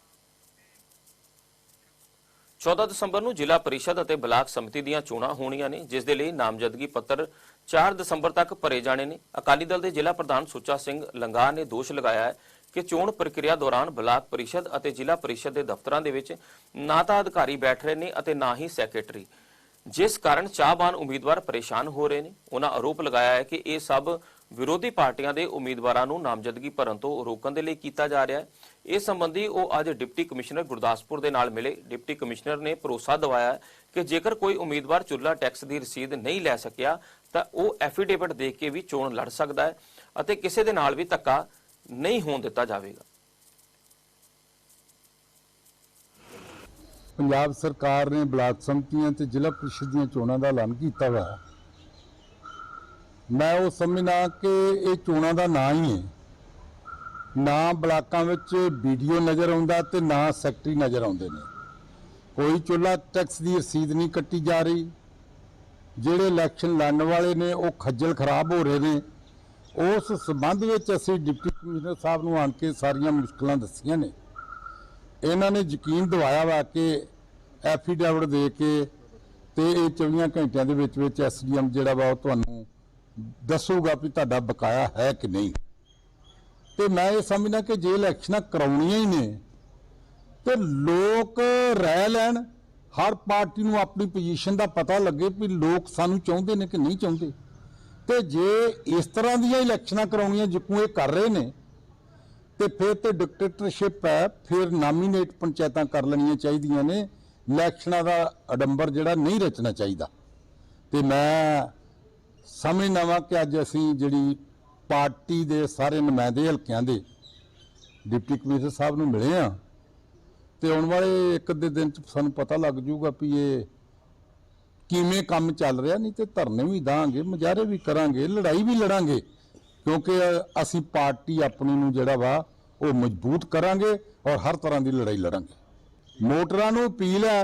14 ਦਸੰਬਰ ਨੂੰ ਜ਼ਿਲ੍ਹਾ ਪਰਿਸ਼ਦ ਅਤੇ ਬਲਾਕ ਸਮਿਤੀ ਦੀਆਂ ਚੋਣਾਂ ਹੋਣੀਆਂ ਨੇ ਜਿਸ ਦੇ ਲਈ ਨਾਮਜ਼ਦਗੀ ਪੱਤਰ 4 ਦਸੰਬਰ ਤੱਕ ਭਰੇ ਜਾਣੇ ਨੇ। ਅਕਾਲੀ ਦਲ ਦੇ ਜ਼ਿਲ੍ਹਾ ਪ੍ਰਧਾਨ ਸੁੱਚਾ ਸਿੰਘ ਲੰਗਾ ਨੇ ਦੋਸ਼ ਲਗਾਇਆ ਹੈ ਕਿ ਚੋਣ ਪ੍ਰਕਿਰਿਆ ਦੌਰਾਨ ਬਲਾਕ ਪਰਿਸ਼ਦ ਅਤੇ ਜ਼ਿਲ੍ਹਾ ਪਰਿਸ਼ਦ ਦੇ ਦਫ਼ਤਰਾਂ ਦੇ ਵਿੱਚ ਨਾ ਤਾਂ ਅਧਿਕਾਰੀ ਬੈਠ ਰਹੇ ਨੇ ਅਤੇ ਨਾ ਹੀ ਸੈਕਟਰੀ। ਜਿਸ ਕਾਰਨ ਚਾਹਵਾਨ ਉਮੀਦਵਾਰ ਪਰੇਸ਼ਾਨ ਹੋ ਰਹੇ ਨੇ। ਉਹਨਾਂ ਆਰੋਪ ਲਗਾਇਆ ਹੈ ਕਿ ਇਹ ਸਭ ਵਿਰੋਧੀ ਪਾਰਟੀਆਂ ਦੇ ਉਮੀਦਵਾਰਾਂ ਨੂੰ ਨਾਮਜ਼ਦਗੀ ਭਰਨ ਤੋਂ ਰੋਕਣ ਦੇ ਲਈ ਕੀਤਾ ਜਾ ਰਿਹਾ ਹੈ। ਇਸ ਸੰਬੰਧੀ ਉਹ ਅੱਜ ਡਿਪਟੀ ਕਮਿਸ਼ਨਰ ਗੁਰਦਾਸਪੁਰ ਦੇ ਨਾਲ ਮਿਲੇ। ਡਿਪਟੀ ਕਮਿਸ਼ਨਰ ਨੇ ਭਰੋਸਾ ਦਿਵਾਇਆ ਕਿ ਜੇਕਰ ਕੋਈ ਉਮੀਦਵਾਰ ਚੁੱਲਾ ਟੈਕਸ ਦੀ ਰਸੀਦ ਨਹੀਂ ਲੈ ਸਕਿਆ ਤਾਂ ਉਹ ਐਫੀਡੇਵਿਟ ਦੇ ਕੇ ਵੀ ਚੋਣ ਲੜ ਸਕਦਾ ਹੈ ਅਤੇ ਕਿਸੇ ਦੇ ਨਾਲ ਵੀ ਧੱਕਾ ਨਹੀਂ ਹੋਣ ਦਿੱਤਾ ਜਾਵੇਗਾ। ਪੰਜਾਬ ਸਰਕਾਰ ਨੇ ਬਲਾਕ ਸੰਮਤੀਆਂ ਤੇ ਜ਼ਿਲ੍ਹਾ ਪ੍ਰੀਸ਼ਦ ਦੀਆਂ ਚੋਣਾਂ ਦਾ ਐਲਾਨ ਕੀਤਾ ਵਾ ਮੈਂ ਉਹ ਸਮਝਣਾ ਕਿ ਇਹ ਚੋਣਾਂ ਦਾ ਨਾਂ ਹੀ ਹੈ। ਨਾ ਬਲਾਕਾਂ ਵਿੱਚ ਵੀਡੀਓ ਨਜ਼ਰ ਆਉਂਦਾ ਤੇ ਨਾ ਸੈਕਟਰੀ ਨਜ਼ਰ ਆਉਂਦੇ ਨੇ। ਕੋਈ ਚੁੱਲਾ ਟੈਕਸ ਦੀ ਰਸੀਦ ਨਹੀਂ ਕੱਟੀ ਜਾ ਰਹੀ। ਜਿਹੜੇ ਇਲੈਕਸ਼ਨ ਲੜਨ ਵਾਲੇ ਨੇ, ਉਹ ਖੱਜਲ ਖਰਾਬ ਹੋ ਰਹੇ ਨੇ। ਉਸ ਸਬੰਧ ਵਿੱਚ ਅਸੀਂ ਡਿਪਟੀ ਕਮਿਸ਼ਨਰ ਸਾਹਿਬ ਨੂੰ ਆਣ ਕੇ ਸਾਰੀਆਂ ਮੁਸ਼ਕਲਾਂ ਦੱਸੀਆਂ ਨੇ। ਇਹਨਾਂ ਨੇ ਯਕੀਨ ਦਿਵਾਇਆ ਵਾ ਕਿ ਐਫੀਡੇਵਿਟ ਦੇ ਕੇ ਤੇ ਇਹ 24 ਘੰਟਿਆਂ ਦੇ ਵਿੱਚ ਵਿੱਚ ਐਸਡੀਐਮ ਜਿਹੜਾ ਵਾ ਉਹ ਤੁਹਾਨੂੰ ਦੱਸੂਗਾ ਵੀ ਤੁਹਾਡਾ ਬਕਾਇਆ ਹੈ ਕਿ ਨਹੀਂ। ਤੇ ਮੈਂ ਇਹ ਸਮਝਦਾ ਕਿ ਜੇ ਇਲੈਕਸ਼ਨਾਂ ਕਰਾਉਣੀਆਂ ਹੀ ਨੇ, ਤੇ ਲੋਕ ਰਹਿ ਲੈਣ ਹਰ ਪਾਰਟੀ ਨੂੰ ਆਪਣੀ ਪੋਜੀਸ਼ਨ ਦਾ ਪਤਾ ਲੱਗੇ ਵੀ ਲੋਕ ਸਾਨੂੰ ਚਾਹੁੰਦੇ ਨੇ ਕਿ ਨਹੀਂ ਚਾਹੁੰਦੇ। ਤੇ ਜੇ ਇਸ ਤਰ੍ਹਾਂ ਦੀਆਂ ਇਲੈਕਸ਼ਨਾਂ ਕਰਾਉਣੀਆਂ ਜਿੱਕੂ ਇਹ ਕਰ ਰਹੇ ਨੇ, ਤੇ ਫਿਰ ਤੇ ਡਿਕਟੇਟਰਸ਼ਿਪ ਹੈ, ਫਿਰ ਨਾਮੀਨੇਟ ਪੰਚਾਇਤਾਂ ਕਰ ਲੈਣੀਆਂ ਚਾਹੀਦੀਆਂ ਨੇ। ਇਲੈਕਸ਼ਨਾਂ ਦਾ ਅਡੰਬਰ ਜਿਹੜਾ ਨਹੀਂ ਰਚਣਾ ਚਾਹੀਦਾ। ਤੇ ਮੈਂ ਸਮਝਦਾ ਵਾਂ ਕਿ ਅੱਜ ਅਸੀਂ ਜਿਹੜੀ ਪਾਰਟੀ ਦੇ ਸਾਰੇ ਨੁਮਾਇੰਦੇ ਹਲਕਿਆਂ ਦੇ, ਡਿਪਟੀ ਕਮਿਸ਼ਨਰ ਸਾਹਿਬ ਨੂੰ ਮਿਲੇ ਆ ਤੇ ਆਉਣ ਵਾਲੇ ਇੱਕ ਅੱਧੇ ਦਿਨ ਚ ਸਾਨੂੰ ਪਤਾ ਲੱਗ ਜਾਊਗਾ ਵੀ ਇਹ ਕਿਵੇਂ ਕੰਮ ਚੱਲ ਰਿਹਾ, ਨਹੀਂ ਤੇ ਧਰਨੇ ਵੀ ਦਾਂਗੇ, ਮੁਜ਼ਾਹਰੇ ਵੀ ਕਰਾਂਗੇ, ਲੜਾਈ ਵੀ ਲੜਾਂਗੇ, ਕਿਉਂਕਿ ਅਸੀਂ ਪਾਰਟੀ ਆਪਣੀ ਨੂੰ ਜਿਹੜਾ ਵਾ ਉਹ ਮਜ਼ਬੂਤ ਕਰਾਂਗੇ ਔਰ ਹਰ ਤਰ੍ਹਾਂ ਦੀ ਲੜਾਈ ਲੜਾਂਗੇ। ਮੋਟਰਾਂ ਨੂੰ ਅਪੀਲ ਹੈ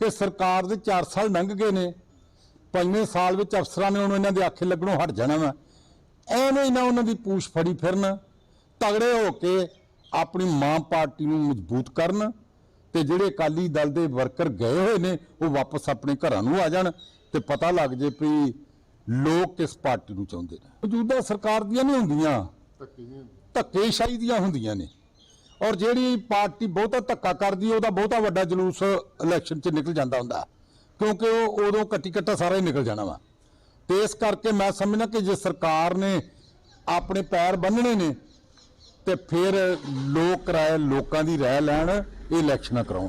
ਕਿ ਸਰਕਾਰ ਦੇ 4 ਸਾਲ ਲੰਘ ਗਏ ਨੇ, ਪੰਜਵੇਂ ਸਾਲ ਵਿੱਚ ਅਫਸਰਾਂ ਨੇ ਹੁਣ ਇਹਨਾਂ ਦੇ ਆਖੇ ਲੱਗਣੋਂ ਹਟ ਜਾਣਾ ਵਾ। ਐਵੇਂ ਹੀ ਨਾ ਉਹਨਾਂ ਦੀ ਪੂਛ ਫੜੀ ਫਿਰਨ, ਤਗੜੇ ਹੋ ਕੇ ਆਪਣੀ ਮਾਂ ਪਾਰਟੀ ਨੂੰ ਮਜ਼ਬੂਤ ਕਰਨ ਤੇ ਜਿਹੜੇ ਅਕਾਲੀ ਦਲ ਦੇ ਵਰਕਰ ਗਏ ਹੋਏ ਨੇ ਉਹ ਵਾਪਸ ਆਪਣੇ ਘਰਾਂ ਨੂੰ ਆ ਜਾਣ ਤੇ ਪਤਾ ਲੱਗ ਜੇ ਵੀ ਲੋਕ ਕਿਸ ਪਾਰਟੀ ਨੂੰ ਚਾਹੁੰਦੇ ਨੇ। ਮੌਜੂਦਾ ਸਰਕਾਰ ਦੀਆਂ ਨਹੀਂ ਹੁੰਦੀਆਂ। ਧੱਕੇਸ਼ਾਹੀ ਦੀਆਂ ਹੁੰਦੀਆਂ ਨੇ। ਔਰ ਜਿਹੜੀ ਪਾਰਟੀ ਬਹੁਤਾ ਧੱਕਾ ਕਰਦੀ ਉਹਦਾ ਬਹੁਤਾ ਵੱਡਾ ਜਲੂਸ ਇਲੈਕਸ਼ਨ 'ਚ ਨਿਕਲ ਜਾਂਦਾ ਹੁੰਦਾ। ਕਿਉਂਕਿ ਉਹ ਉਦੋਂ ਕੱਟੀ ਕੱਟਾ ਸਾਰਾ ਹੀ ਨਿਕਲ ਜਾਣਾ ਵਾ। ਤੇ ਇਸ ਕਰਕੇ ਮੈਂ ਸਮਝਦਾ ਕਿ ਜੇ ਸਰਕਾਰ ਨੇ ਆਪਣੇ ਪੈਰ ਬੰਨਣੇ ਨੇ ਤੇ ਫਿਰ ਲੋਕ ਰਾਏ, ਲੋਕਾਂ ਦੀ ਰਾਏ ਲੈਣ, ਇਹ ਇਲੈਕਸ਼ਨਾਂ ਕਰਾਉਣ।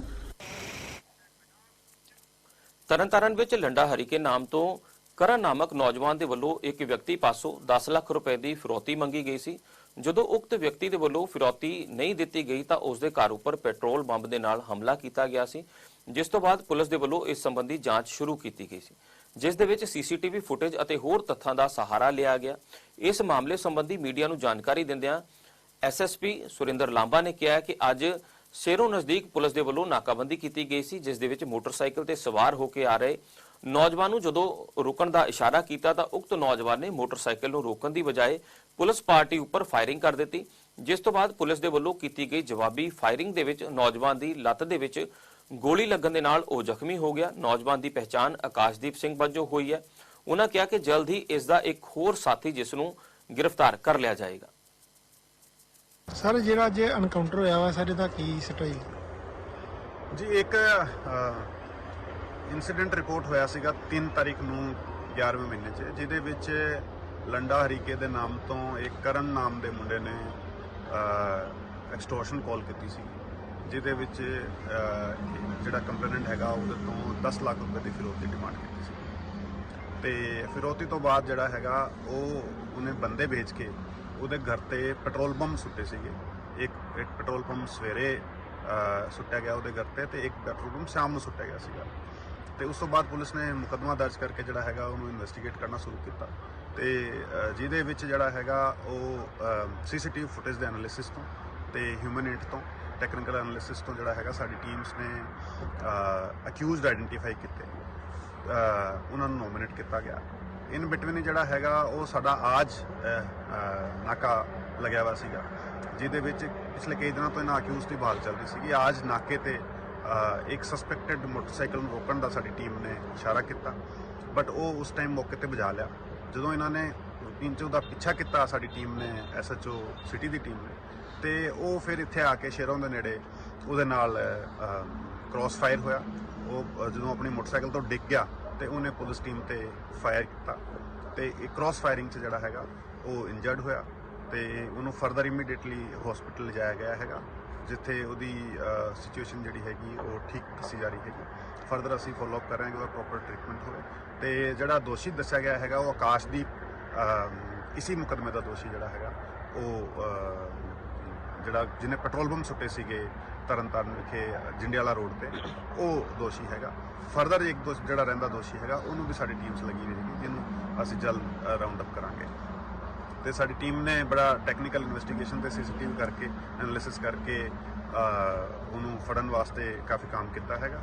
ਤਰਨਤਾਰਨ ਵਿੱਚ ਲੰਡਾ ਹਰੀਕੇ ਨਾਮ ਤੋਂ ਕਰਨ ਨਾਮਕ ਨੌਜਵਾਨ ਦੇ ਵੱਲੋਂ ਇੱਕ ਵਿਅਕਤੀ ਪਾਸੋਂ 10 ਲੱਖ ਰੁਪਏ ਦੀ ਫਿਰੌਤੀ ਮੰਗੀ ਗਈ ਸੀ। ਜਦੋਂ ਉਕਤ ਵਿਅਕਤੀ ਦੇ ਵੱਲੋਂ ਫਿਰੌਤੀ ਨਹੀਂ ਦਿੱਤੀ ਗਈ ਤਾਂ ਉਸ ਦੇ ਘਰ ਉੱਪਰ ਪੈਟਰੋਲ ਬੰਬ ਦੇ ਨਾਲ ਹਮਲਾ ਕੀਤਾ ਗਿਆ ਸੀ, ਜਿਸ ਤੋਂ ਬਾਅਦ ਪੁਲਿਸ ਦੇ ਵੱਲੋਂ ਇਸ ਸੰਬੰਧੀ ਜਾਂਚ ਸ਼ੁਰੂ ਕੀਤੀ ਗਈ ਸੀ। ਜਿਸ ਦੇ ਵਿੱਚ ਸੀਸੀਟੀਵੀ ਫੁਟੇਜ ਅਤੇ ਹੋਰ ਤੱਥਾਂ ਦਾ ਸਹਾਰਾ ਲਿਆ ਗਿਆ। ਇਸ ਮਾਮਲੇ ਸੰਬੰਧੀ ਮੀਡੀਆ ਨੂੰ ਜਾਣਕਾਰੀ ਦਿੰਦਿਆਂ ਐਸਐਸਪੀ ਸੁਰਿੰਦਰ ਲਾਂਬਾ ਨੇ ਕਿਹਾ ਕਿ ਅੱਜ ਸੇਰੋਂ ਨਜ਼ਦੀਕ ਪੁਲਿਸ ਦੇ ਵੱਲੋਂ ਨਾਕਾਬੰਦੀ ਕੀਤੀ ਗਈ ਸੀ, ਜਿਸ ਦੇ ਵਿੱਚ ਮੋਟਰਸਾਈਕਲ ਤੇ ਸਵਾਰ ਹੋ ਕੇ ਆ ਰਹੇ ਨੌਜਵਾਨ ਨੂੰ ਜਦੋਂ ਰੁਕਣ ਦਾ ਇਸ਼ਾਰਾ ਕੀਤਾ ਤਾਂ ਉਕਤ ਨੌਜਵਾਨ ਨੇ ਮੋਟਰਸਾਈਕਲ ਨੂੰ ਰੋਕਣ ਦੀ ਬਜਾਏ ਪੁਲਿਸ ਪਾਰਟੀ ਉੱਪਰ ਫਾਇਰਿੰਗ ਕਰ ਦਿੱਤੀ, ਜਿਸ ਤੋਂ ਬਾਅਦ ਪੁਲਿਸ ਦੇ ਵੱਲੋਂ ਕੀਤੀ ਗਈ ਜਵਾਬੀ ਫਾਇਰਿੰਗ ਦੇ ਵਿੱਚ ਨੌਜਵਾਨ ਦੀ ਲੱਤ ਦੇ ਵਿੱਚ ਗੋਲੀ ਲੱਗਣ ਦੇ ਨਾਲ ਉਹ ਜ਼ਖਮੀ ਹੋ ਗਿਆ। ਨੌਜਵਾਨ ਦੀ ਪਹਿਚਾਣ ਆਕਾਸ਼ਦੀਪ ਸਿੰਘ ਵਜੋਂ ਹੋਈ ਹੈ। ਉਹਨਾਂ ਕਿਹਾ ਕਿ ਜਲਦ ਹੀ ਇਸ ਦਾ ਇੱਕ ਹੋਰ ਸਾਥੀ ਜਿਸ ਨੂੰ ਗ੍ਰਿਫਤਾਰ ਕਰ ਲਿਆ ਜਾਏਗਾ। ਸਰ, ਜਿਹੜਾ ਅੱਜ ਐਨਕਾਊਂਟਰ ਹੋਇਆ ਵਾ ਸਰ ਇਹਦਾ ਕੀ ਸਟੋਰੀ ਜੀ, ਇੱਕ ਇਨਸੀਡੈਂਟ ਰਿਪੋਰਟ ਹੋਇਆ ਸੀਗਾ 3 ਤਾਰੀਖ ਨੂੰ 11ਵੇਂ ਮਹੀਨੇ 'ਚ, ਜਿਹਦੇ ਵਿੱਚ ਲੰਡਾ ਹਰੀਕੇ ਦੇ ਨਾਮ ਤੋਂ ਇੱਕ ਕਰਨ ਨਾਮ ਦੇ ਮੁੰਡੇ ਨੇ ਐਕਸਟੋਰਸ਼ਨ ਕਾਲ ਕੀਤੀ ਸੀ, ਜਿਹਦੇ ਵਿੱਚ ਜਿਹੜਾ ਕੰਪਲੇਨੈਂਟ ਹੈਗਾ, ਉਹਦੇ ਤੋਂ 10 ਲੱਖ ਰੁਪਏ ਦੀ ਫਿਰੋਤੀ ਡਿਮਾਂਡ ਕੀਤੀ ਸੀ। ਤੇ ਫਿਰੌਤੀ ਤੋਂ ਬਾਅਦ ਜਿਹੜਾ ਹੈਗਾ, ਉਹ ਉਹਨੇ ਬੰਦੇ ਵੇਚ ਕੇ ਉਹਦੇ ਘਰ ਤੇ ਪੈਟਰੋਲ ਬੰਬ ਸੁੱਟੇ ਸੀਗੇ। ਇੱਕ ਇੱਕ ਪੈਟਰੋਲ ਪੰਪ ਸਵੇਰੇ ਸੁੱਟਿਆ ਗਿਆ ਉਹਦੇ ਘਰ ਤੇ ਤੇ ਇੱਕ ਪੈਟਰੋਲ ਪੰਪ ਸ਼ਾਮ ਨੂੰ ਸੁੱਟਿਆ ਗਿਆ ਸੀਗਾ। ਤੇ ਉਸ ਤੋਂ ਬਾਅਦ ਪੁਲਿਸ ਨੇ ਮੁਕੱਦਮਾ ਦਰਜ ਕਰਕੇ ਜਿਹੜਾ ਹੈਗਾ ਉਹਨੂੰ ਇਨਵੈਸਟੀਗੇਟ ਕਰਨਾ ਸ਼ੁਰੂ ਕੀਤਾ। ਤੇ ਜਿਹਦੇ ਵਿੱਚ ਜਿਹੜਾ ਹੈਗਾ ਉਹ ਸੀਸੀਟੀਵੀ ਫੁਟੇਜ ਦੇ ਐਨਾਲਿਸਿਸ ਤੋਂ ਤੇ ਹਿਊਮਨ ਏਡ ਤੋਂ ਟੈਕਨੀਕਲ ਐਨਾਲਿਸਿਸ ਤੋਂ ਜਿਹੜਾ ਹੈਗਾ ਸਾਡੀ ਟੀਮਸ ਨੇ ਅਕਿਊਜ਼ਡ ਆਇਡੈਂਟੀਫਾਈ ਕੀਤੇ। ਉਹਨਾਂ ਨੂੰ ਨੋਮੀਨੇਟ ਕੀਤਾ ਗਿਆ। ਇਨ ਬਿਟਵੀਨ ਜਿਹੜਾ ਹੈਗਾ, ਉਹ ਸਾਡਾ ਆਜ ਨਾਕਾ ਲੱਗਿਆ ਹੋਇਆ ਸੀਗਾ, ਜਿਹਦੇ ਵਿੱਚ ਪਿਛਲੇ ਕਈ ਦਿਨਾਂ ਤੋਂ ਇਹਨਾਂ ਅਕਿਊਜ਼ ਦੀ ਭਾਲ ਚੱਲ ਰਹੀ ਸੀਗੀ। ਆਜ ਨਾਕੇ ਤੇ ਇੱਕ ਸਸਪੈਕਟਡ ਮੋਟਰਸਾਈਕਲ ਨੂੰ ਰੋਕਣ ਦਾ ਸਾਡੀ ਟੀਮ ਨੇ ਇਸ਼ਾਰਾ ਕੀਤਾ ਬਟ ਉਹ ਉਸ ਟਾਈਮ ਮੌਕੇ ਤੇ ਬੁਝਾ ਲਿਆ। ਜਦੋਂ ਇਹਨਾਂ ਨੇ ਰੂਟੀਨ 'ਚ ਉਹਦਾ ਪਿੱਛਾ ਕੀਤਾ, ਸਾਡੀ ਟੀਮ ਨੇ ਐਸਐਚਓ ਸਿਟੀ ਦੀ ਟੀਮ ਨੇ, ਤੇ ਉਹ ਫਿਰ ਇੱਥੇ ਆ ਕੇ ਸ਼ੇਰੋਂ ਦੇ ਨੇੜੇ ਉਹਦੇ ਨਾਲ ਕ੍ਰਾਸ ਫਾਇਰ ਹੋਇਆ। ਉਹ ਜਦੋਂ ਆਪਣੀ ਮੋਟਰਸਾਈਕਲ ਤੋਂ ਡਿੱਗ ਗਿਆ ਤੇ ਉਹਨੇ ਪੁਲਿਸ ਟੀਮ ਤੇ ਫਾਇਰ ਕੀਤਾ। ਤੇ ਇਹ ਕ੍ਰਾਸ ਫਾਇਰਿੰਗ 'ਚ ਜਿਹੜਾ ਹੈਗਾ ਉਹ ਇੰਜਰਡ ਹੋਇਆ ਤੇ ਉਹਨੂੰ ਫਰਦਰ ਇਮੀਡੀਏਟਲੀ ਹਸਪੀਟਲ ਲਿਜਾਇਆ ਗਿਆ ਹੈਗਾ ਜਿੱਥੇ ਉਹਦੀ ਸਿਚੁਏਸ਼ਨ ਜਿਹੜੀ ਹੈਗੀ ਉਹ ਠੀਕ ਦੱਸੀ ਜਾ ਰਹੀ ਹੈਗੀ। ਫਰਦਰ ਅਸੀਂ ਫੋਲੋ ਅਪ ਕਰ ਰਹੇ ਹਾਂ ਕਿ ਉਹਦਾ ਪ੍ਰੋਪਰ ਟ੍ਰੀਟਮੈਂਟ ਹੋਵੇ। ਤੇ ਜਿਹੜਾ ਦੋਸ਼ੀ ਦੱਸਿਆ ਗਿਆ ਹੈਗਾ ਉਹ ਆਕਾਸ਼ਦੀਪ ਅ, ਇਸੀ ਮੁਕਦਮੇ ਦਾ ਦੋਸ਼ੀ ਜਿਹੜਾ ਹੈਗਾ ਉਹ ਜਿਹੜਾ ਜਿਹਨੇ ਪੈਟਰੋਲ ਬੰਬ ਸੁੱਟੇ ਸੀਗੇ ਤਰਨਤਾਰਨ ਵਿਖੇ ਜਿੰਡਿਆਲਾ ਰੋਡ ਤੇ, ਉਹ ਦੋਸ਼ੀ ਹੈਗਾ। ਫਰਦਰ ਇੱਕ ਦੋਸ਼ ਜਿਹੜਾ ਰਹਿੰਦਾ ਦੋਸ਼ੀ ਹੈਗਾ, ਉਹਨੂੰ ਵੀ ਸਾਡੀ ਟੀਮਸ ਲੱਗੀ ਹੋਈ ਹੈਗੀ ਜਿਹਨੂੰ ਅਸੀਂ ਜਲਦ ਰਾਉਂਡ ਅਪ ਕਰਾਂਗੇ। ਤੇ ਸਾਡੀ ਟੀਮ ਨੇ ਬੜਾ ਟੈਕਨੀਕਲ ਇਨਵੈਸਟੀਗੇਸ਼ਨ ਤੇ ਸੀਸੀਟੀਵੀ ਕਰਕੇ ਐਨਾਲਿਸਿਸ ਕਰਕੇ ਉਹਨੂੰ ਫੜਨ ਵਾਸਤੇ ਕਾਫੀ ਕੰਮ ਕੀਤਾ ਹੈਗਾ।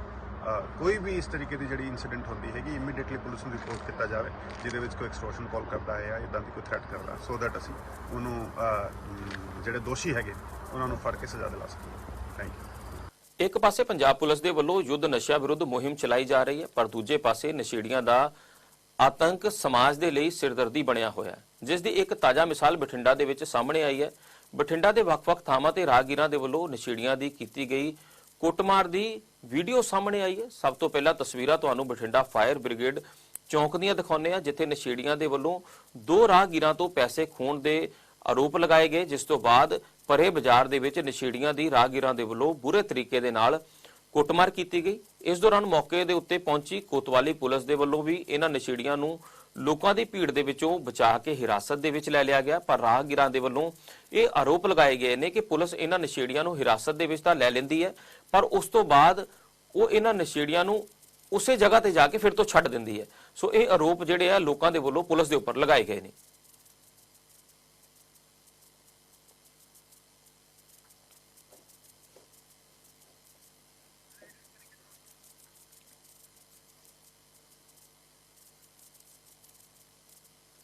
ਕੋਈ ਵੀ ਇਸ ਤਰੀਕੇ ਦੀ ਜਿਹੜੀ ਇਨਸੀਡੈਂਟ ਹੁੰਦੀ ਹੈਗੀ ਇਮੀਡੀਏਟਲੀ ਪੁਲਿਸ ਨੂੰ ਰਿਪੋਰਟ ਕੀਤਾ ਜਾਵੇ, ਜਿਹਦੇ ਵਿੱਚ ਕੋਈ ਐਕਸਟੋਰਸ਼ਨ ਕਾਲ ਕਰਦਾ ਹੈ ਜਾਂ ਇਦਾਂ ਦੀ ਕੋਈ ਥ੍ਰੈਟ ਕਰਦਾ ਸੋ ਦੈਟ ਅਸੀਂ ਉਹਨੂੰ ਜਿਹੜੇ ਦੋਸ਼ੀ ਹੈਗੇ, ਉਹਨਾਂ ਨੂੰ ਫੜ ਕੇ ਸਜ਼ਾ ਦਿਲਾ ਸਕੀਏ। ਥੈਂਕ ਯੂ ਇੱਕ ਪਾਸੇ ਪੰਜਾਬ ਪੁਲਿਸ ਦੇ ਵੱਲੋਂ ਯੁੱਧ ਨਸ਼ਿਆਂ ਵਿਰੁੱਧ ਮੁਹਿੰਮ ਚਲਾਈ ਜਾ ਰਹੀ ਹੈ, ਪਰ ਦੂਜੇ ਪਾਸੇ ਨਸ਼ੇੜੀਆਂ ਦਾ ਆਤੰਕ ਸਮਾਜ ਦੇ ਲਈ ਸਿਰਦਰਦੀ ਬਣਿਆ ਹੋਇਆ ਹੈ, ਜਿਸ ਦੀ ਇੱਕ ਤਾਜ਼ਾ ਮਿਸਾਲ ਬਠਿੰਡਾ ਦੇ ਵਿੱਚ ਸਾਹਮਣੇ ਆਈ ਹੈ। ਬਠਿੰਡਾ ਦੇ ਵੱਖ-ਵੱਖ ਥਾਵਾਂ ਤੇ ਰਾਹਗੀਰਾਂ ਦੇ ਵੱਲੋਂ ਨਸ਼ੇੜੀਆਂ ਦੀ ਕੀਤੀ ਗਈ ਕੁੱਟਮਾਰ ਦੀ ਵੀਡੀਓ ਸਾਹਮਣੇ ਆਈ ਹੈ। ਸਭ ਤੋਂ ਪਹਿਲਾਂ ਤਸਵੀਰਾਂ ਤੁਹਾਨੂੰ ਬਠਿੰਡਾ ਫਾਇਰ ਬ੍ਰਿਗੇਡ ਚੌਂਕ ਦੀਆਂ ਦਿਖਾਉਂਦੇ ਆ ਜਿੱਥੇ ਨਸ਼ੇੜੀਆਂ ਦੇ ਵੱਲੋਂ ਦੋ ਰਾਹਗੀਰਾਂ ਤੋਂ ਪੈਸੇ ਖੋਣ ਦੇ ਆਰੋਪ ਲਗਾਏ ਗਏ, ਜਿਸ ਤੋਂ ਬਾਅਦ ਪਰੇ ਬਾਜ਼ਾਰ ਦੇ ਵਿੱਚ ਨਸ਼ੇੜੀਆਂ ਦੀ ਰਾਹਗੀਰਾਂ ਦੇ ਵੱਲੋਂ ਬੁਰੇ ਤਰੀਕੇ ਦੇ ਨਾਲ ਕੁੱਟਮਾਰ ਕੀਤੀ ਗਈ। ਇਸ ਦੌਰਾਨ ਮੌਕੇ ਦੇ ਉੱਤੇ ਪਹੁੰਚੀ ਕੋਤਵਾਲੀ ਪੁਲਿਸ ਦੇ ਵੱਲੋਂ ਵੀ ਇਹਨਾਂ ਨਸ਼ੇੜੀਆਂ ਨੂੰ ਲੋਕਾਂ ਦੀ ਭੀੜ ਦੇ ਵਿੱਚੋਂ ਬਚਾ ਕੇ ਹਿਰਾਸਤ ਦੇ ਵਿੱਚ ਲੈ ਲਿਆ ਗਿਆ। ਪਰ ਰਾਹਗੀਰਾਂ ਦੇ ਵੱਲੋਂ ਇਹ ਆਰੋਪ ਲਗਾਏ ਗਏ ਨੇ ਕਿ ਪੁਲਿਸ ਇਹਨਾਂ ਨਸ਼ੇੜੀਆਂ ਨੂੰ ਹਿਰਾਸਤ ਦੇ ਵਿੱਚ ਤਾਂ ਲੈ ਲੈਂਦੀ ਹੈ ਪਰ ਉਸ ਤੋਂ ਬਾਅਦ ਉਹ ਇਹਨਾਂ ਨਸ਼ੇੜੀਆਂ ਨੂੰ ਉਸੇ ਜਗ੍ਹਾ ਤੇ ਜਾ ਕੇ ਫਿਰ ਤੋਂ ਛੱਡ ਦਿੰਦੀ ਹੈ। ਸੋ ਇਹ ਆਰੋਪ ਜਿਹੜੇ ਆ ਲੋਕਾਂ ਦੇ ਵੱਲੋਂ ਪੁਲਿਸ ਦੇ ਉੱਪਰ ਲਗਾਏ ਗਏ ਨੇ।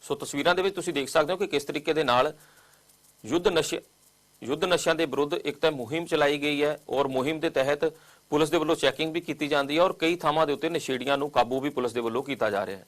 ਸੋ ਤਸਵੀਰਾਂ ਦੇ ਵਿੱਚ ਤੁਸੀਂ ਦੇਖ ਸਕਦੇ ਹੋ ਕਿ ਕਿਸ ਤਰੀਕੇ ਦੇ ਨਾਲ ਯੁੱਧ ਨਸ਼ੇ ਯੁੱਧ ਨਸ਼ਿਆਂ ਦੇ ਵਿਰੁੱਧ ਇੱਕ ਤਾਂ ਮੁਹਿੰਮ ਚਲਾਈ ਗਈ ਹੈ ਔਰ ਮੁਹਿੰਮ ਦੇ ਤਹਿਤ ਪੁਲਿਸ ਦੇ ਵੱਲੋਂ ਚੈਕਿੰਗ ਵੀ ਕੀਤੀ ਜਾਂਦੀ ਹੈ ਔਰ ਕਈ ਥਾਵਾਂ ਦੇ ਉੱਤੇ ਨਸ਼ੇੜੀਆਂ ਨੂੰ ਕਾਬੂ ਵੀ ਪੁਲਿਸ ਦੇ ਵੱਲੋਂ ਕੀਤਾ ਜਾ ਰਿਹਾ ਹੈ।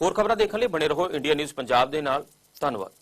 ਹੋਰ ਖਬਰਾਂ ਦੇਖਣ ਲਈ ਬਣੇ ਰਹੋ ਇੰਡੀਆ ਨਿਊਜ਼ ਪੰਜਾਬ ਦੇ ਨਾਲ। ਧੰਨਵਾਦ।